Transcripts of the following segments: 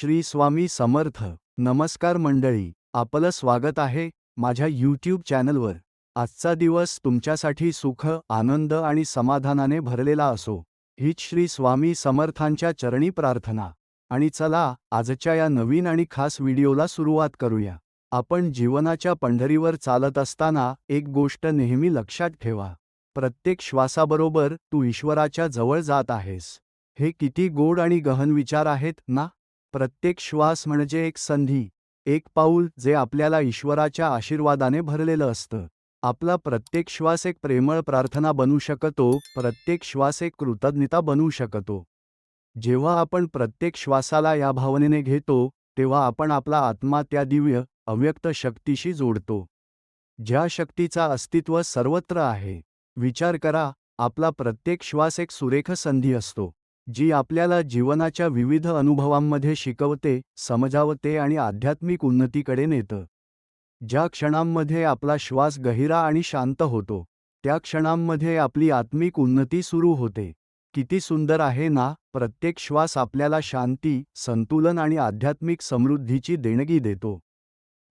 श्री स्वामी समर्थ. नमस्कार मंडळी आपलं स्वागत आहे माझ्या यूट्यूब चॅनलवर. आजचा दिवस तुमच्यासाठी सुख आनंद आणि समाधानाने भरलेला असो. हीच श्री स्वामी समर्थांच्या चरणी प्रार्थना. आणि चला आजच्या या नवीन आणि खास व्हिडिओला सुरुवात करूया. आपण जीवनाच्या पंढरीवर चालत असताना एक गोष्ट नेहमी लक्षात ठेवा. प्रत्येक श्वासाबरोबर तू ईश्वराच्या जवळ जात आहेस. हे किती गोड आणि गहन विचार आहेत ना? प्रत्येक श्वास म्हणजे एक संधी एक पाऊल जे आपल्याला ईश्वराच्या आशीर्वादाने भरलेलं असतं. आपला प्रत्येक श्वास एक प्रेमळ प्रार्थना बनू शकतो प्रत्येक श्वास एक कृतज्ञता बनू शकतो. जेव्हा आपण प्रत्येक श्वासाला या भावनेने घेतो तेव्हा आपण आपला आत्मा त्या दिव्य अव्यक्त शक्तीशी जोडतो. ज्या शक्तीचा अस्तित्व सर्वत्र आहे. विचार करा आपला प्रत्येक श्वास एक सुरेख संधी असतो. जी आपल्याला जीवनाच्या विविध अनुभवांमध्ये शिकवते समजावते आणि आध्यात्मिक उन्नतीकडे नेतं. ज्या क्षणांमध्ये आपला श्वास गहिरा आणि शांत होतो त्या क्षणांमध्ये आपली आत्मिक उन्नती सुरू होते. किती सुंदर आहे ना प्रत्येक श्वास आपल्याला शांती संतुलन आणि आध्यात्मिक समृद्धीची देणगी देतो.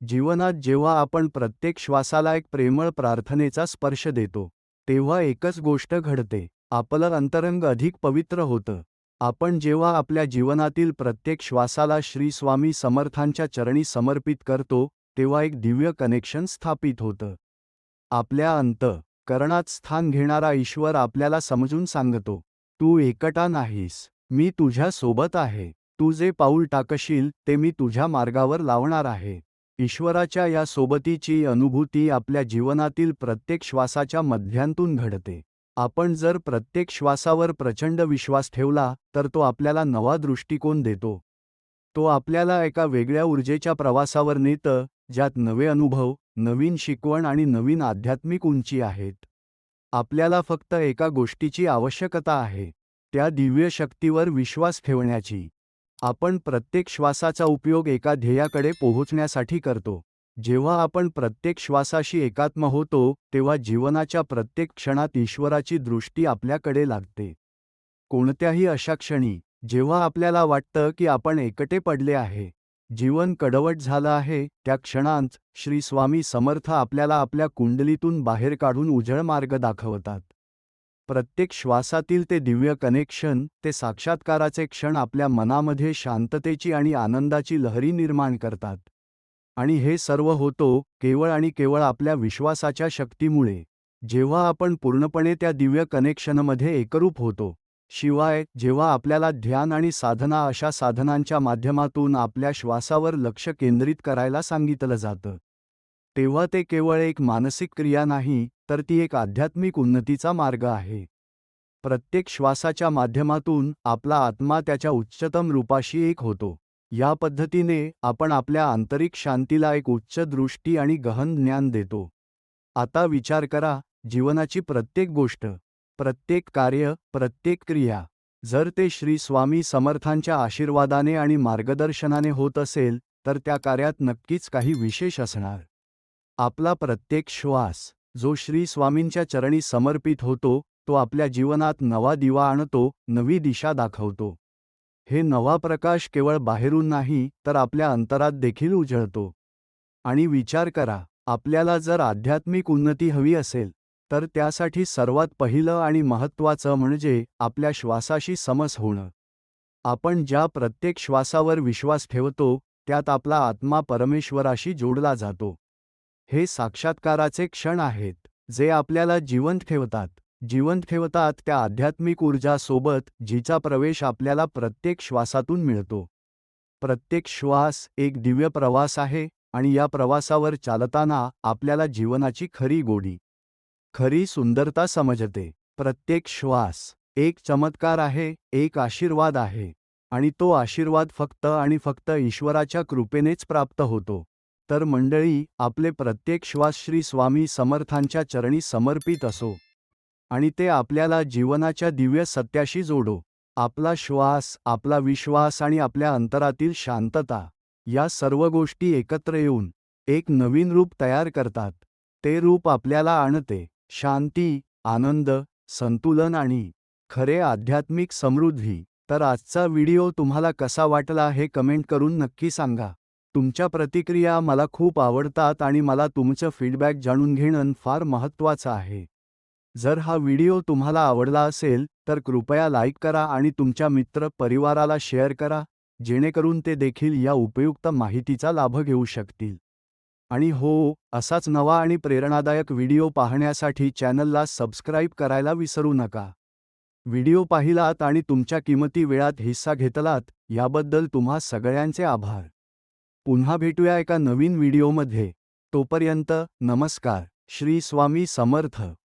जीवनात जेव्हा आपण प्रत्येक श्वासाला एक प्रेमळ प्रार्थनेचा स्पर्श देतो तेव्हा एकच गोष्ट घडते आपलं अंतरंग अधिक पवित्र होतं. आपण जेव्हा आपल्या जीवनातील प्रत्येक श्वासाला श्री स्वामी समर्थांच्या चरणी समर्पित करतो तेव्हा एक दिव्य कनेक्शन स्थापित होतं. आपल्या अंत करणात स्थान घेणारा ईश्वर आपल्याला समजून सांगतो तू एकटा नाहीस मी तुझ्या सोबत आहे तू जे पाऊल टाकशील ते मी तुझ्या मार्गावर लावणार आहे. ईश्वराच्या या सोबतीची अनुभूती आपल्या जीवनातील प्रत्येक श्वासाच्या मध्यांतून घडते. आपण जर प्रत्येक श्वासावर प्रचंड विश्वास ठेवला तर तो आपल्याला नवा दृष्टिकोन देतो. तो आपल्याला एका वेगळ्या ऊर्जेच्या प्रवासावर नेतं ज्यात नवे अनुभव नवीन शिकवण आणि नवीन आध्यात्मिक उंची आहेत. आपल्याला फक्त एका गोष्टीची आवश्यकता आहे त्या दिव्य शक्तीवर विश्वास ठेवण्याची. आपण प्रत्येक श्वासाचा उपयोग एका ध्येयाकडे पोहोचण्यासाठी करतो. जेव्हा आपण प्रत्येक श्वासाशी एकात्म होतो तेव्हा जीवनाच्या प्रत्येक क्षणात ईश्वराची दृष्टी आपल्याकडे लागते. कोणत्याही अशा क्षणी जेव्हा आपल्याला वाटतं की आपण एकटे पडले आहे जीवन कडवट झालं आहे त्या क्षणांत श्री स्वामी समर्थ आपल्याला आपल्या कुंडलीतून बाहेर काढून उजळ मार्ग दाखवतात. प्रत्येक श्वासातील ते दिव्य कनेक्शन ते साक्षात्काराचे क्षण आपल्या मनामध्ये शांततेची आणि आनंदाची लहरी निर्माण करतात. आणि हे सर्व होतो केवळ आणि केवळ आपल्या विश्वासाच्या शक्तीमुळे. जेव्हा आपण पूर्णपणे त्या दिव्य कनेक्शनमध्ये एकरूप होतो शिवाय जेव्हा आपल्याला ध्यान आणि साधना अशा साधनांच्या माध्यमातून आपल्या श्वासावर लक्ष केंद्रित करायला सांगितलं जातं. तेव्हा ते केवळ एक मानसिक क्रिया नाही तर ती एक आध्यात्मिक उन्नतीचा मार्ग आहे. प्रत्येक श्वासाच्या माध्यमातून आपला आत्मा त्याच्या उच्चतम रूपाशी एक होतो. या पद्धतीने आपण आपल्या आंतरिक शांतीला एक उच्च दृष्टी आणि गहन ज्ञान देतो. आता विचार करा जीवनाची प्रत्येक गोष्ट प्रत्येक कार्य प्रत्येक क्रिया जर ते श्री स्वामी समर्थांच्या आशीर्वादाने आणि मार्गदर्शनाने होत असेल तर त्या कार्यात नक्कीच काही विशेष असणार. आपला प्रत्येक श्वास जो श्री स्वामींच्या चरणी समर्पित होतो तो आपल्या जीवनात नवा दिवा आणतो नवी दिशा दाखवतो. हे नवा प्रकाश केवळ बाहेरून नाही तर आपल्या अंतरात देखील उजळतो. आणि विचार करा आपल्याला जर आध्यात्मिक उन्नती हवी असेल तर त्यासाठी सर्वात पहिलं आणि महत्त्वाचं म्हणजे आपल्या श्वासाशी समस होणं. आपण ज्या प्रत्येक श्वासावर विश्वास ठेवतो त्यात आपला आत्मा परमेश्वराशी जोडला जातो. हे साक्षात्काराचे क्षण आहेत जे आपल्याला जिवंत ठेवतात. जिवंत ठेवतात त्या आध्यात्मिक ऊर्जासोबत जिचा प्रवेश आपल्याला प्रत्येक श्वासातून मिळतो. प्रत्येक श्वास एक दिव्य प्रवास आहे आणि या प्रवासावर चालताना आपल्याला जीवनाची खरी गोडी खरी सुंदरता समजते. प्रत्येक श्वास एक चमत्कार आहे एक आशीर्वाद आहे आणि तो आशीर्वाद फक्त आणि फक्त ईश्वराच्या कृपेनेच प्राप्त होतो. तर मंडळी आपले प्रत्येक श्वास श्री स्वामी समर्थांच्या चरणी समर्पित असो. आणि ते आपल्याला जीवनाच्या दिव्य सत्याशी जोडो. आपला श्वास आपला विश्वास आणि आपल्या अंतरातील शांतता या सर्व गोष्टी एकत्र येऊन एक नवीन रूप तयार करतात. ते रूप आपल्याला आणते. शांती आनंद संतुलन आणि खरे आध्यात्मिक समृद्धी. तर आजचा व्हिडिओ तुम्हाला कसा वाटला हे कमेंट करून नक्की सांगा. तुमच्या प्रतिक्रिया मला खूप आवडतात आणि मला तुमचं फीडबॅक जाणून घेणं फार महत्त्वाचं आहे. जर हा व्हिडिओ तुम्हाला आवडला असेल तर कृपया लाईक करा आणि तुमच्या मित्र परिवाराला शेअर करा जेणेकरून ते देखील या उपयुक्त माहितीचा लाभ घेऊ शकतील. आणि हो असाच नवा आणि प्रेरणादायक व्हिडिओ पाहण्यासाठी चॅनलला सबस्क्राईब करायला विसरू नका. व्हिडिओ पाहिलात आणि तुमच्या किमती वेळात हिस्सा घेतलात याबद्दल तुम्हा सगळ्यांचे आभार. पुन्हा भेटूया एका नवीन व्हिडिओमध्ये. तोपर्यंत नमस्कार. श्री स्वामी समर्थ.